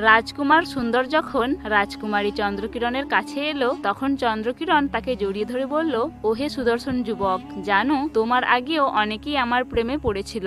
রাজকুমার সুন্দর যখন রাজকুমারী চন্দ্রকিরণের কাছে এলো, তখন চন্দ্রকিরণ তাকে জড়িয়ে ধরে বলল, ওহে সুদর্শন যুবক, জানো, তোমার আগেও অনেকেই আমার প্রেমে পড়েছিল।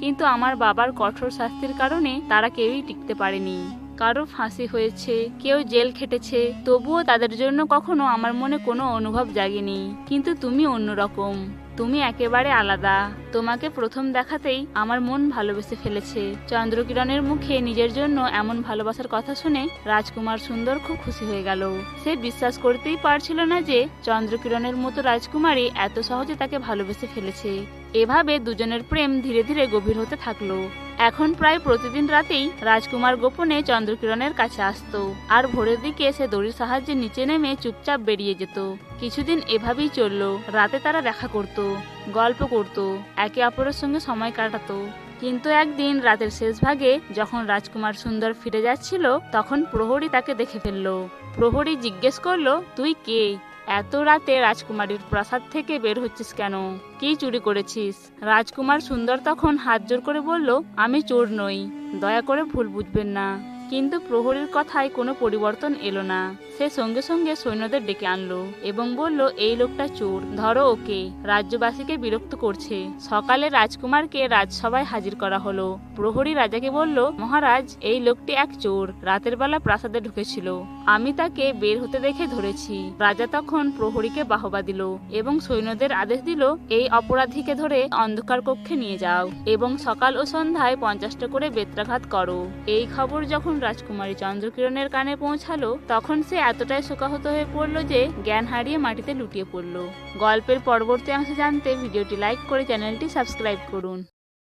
কিন্তু আমার বাবার কঠোর শাস্তির কারণে তারা কেউই টিকতে পারেনি। কারও ফাঁসি হয়েছে, কেউ জেল খেটেছে, তবুও তাদের জন্য কখনো আমার মনে কোনো অনুভব জাগেনি। কিন্তু তুমি অন্যরকম, তুমি একেবারে আলাদা। তোমাকে প্রথম দেখাতেই আমার মন ভালোবেসে ফেলেছে। চন্দ্রকিরণের মুখে নিজের জন্য এমন ভালোবাসার কথা শুনে রাজকুমার সুন্দর খুব খুশি হয়ে গেল। সে বিশ্বাস করতেই পারছিল না যে চন্দ্রকিরণের মতো রাজকুমারী এত সহজে তাকে ভালোবেসে ফেলেছে। এভাবে দুজনের প্রেম ধীরে ধীরে গভীর হতে থাকল। এখন প্রায় প্রতিদিন রাতেই রাজকুমার গোপনে চন্দ্রকিরণের কাছে আসতো। আর ভোরের দিকে সে দড়ির সাহায্যে নিচে নেমে চুপচাপ বেরিয়ে যেত। কিছুদিন এভাবেই চলল, রাতে তারা দেখা করত, গল্প করত, একে অপরের সঙ্গে সময় কাটাতো। কিন্তু একদিন রাতের শেষ ভাগে যখন রাজকুমার সুন্দর ফিরে যাচ্ছিল, তখন প্রহরী তাকে দেখে ফেলল। প্রহরী জিজ্ঞেস করল, তুই কে? এত রাতে রাজকুমারীর প্রাসাদ থেকে বের হচ্ছিস কেন? কি চুরি করেছিস? রাজকুমার সুন্দর তখন হাত জোর করে বলল, আমি চোর নই। দয়া করে ভুল বুঝবেন না। কিন্তু প্রহরীর কথায় কোনো পরিবর্তন এলো না। সে সঙ্গে সঙ্গে সৈন্যদের ডেকে আনলো এবং বলল, এই লোকটা চোর, ধরো ওকে। রাজ্যবাসীকে বিরক্ত করছে। সকালে রাজকুমারকে রাজসভায় হাজির করা হলো। প্রহরী রাজাকে বলল, মহারাজ, এই লোকটি এক চোর, রাতের বেলা প্রাসাদে ঢুকেছিল। আমি তাকে বের হতে দেখে ধরেছি। রাজা তখন প্রহরীকে বাহবা দিল এবং সৈন্যদের আদেশ দিল, এই অপরাধীকে ধরে অন্ধকার কক্ষে নিয়ে যাও এবং সকাল ও সন্ধ্যায় পঞ্চাশটা করে বেত্রাঘাত করো। এই খবর যখন রাজকুমারী চন্দ্রকিরণের কানে পৌঁছালো, তখন সে এতটাই শোকাহত হয়ে পড়ল যে জ্ঞান হারিয়ে মাটিতে লুটিয়ে পড়ল। গল্পের পরবর্তী অংশ জানতে ভিডিওটি লাইক করে চ্যানেলটি সাবস্ক্রাইব করুন।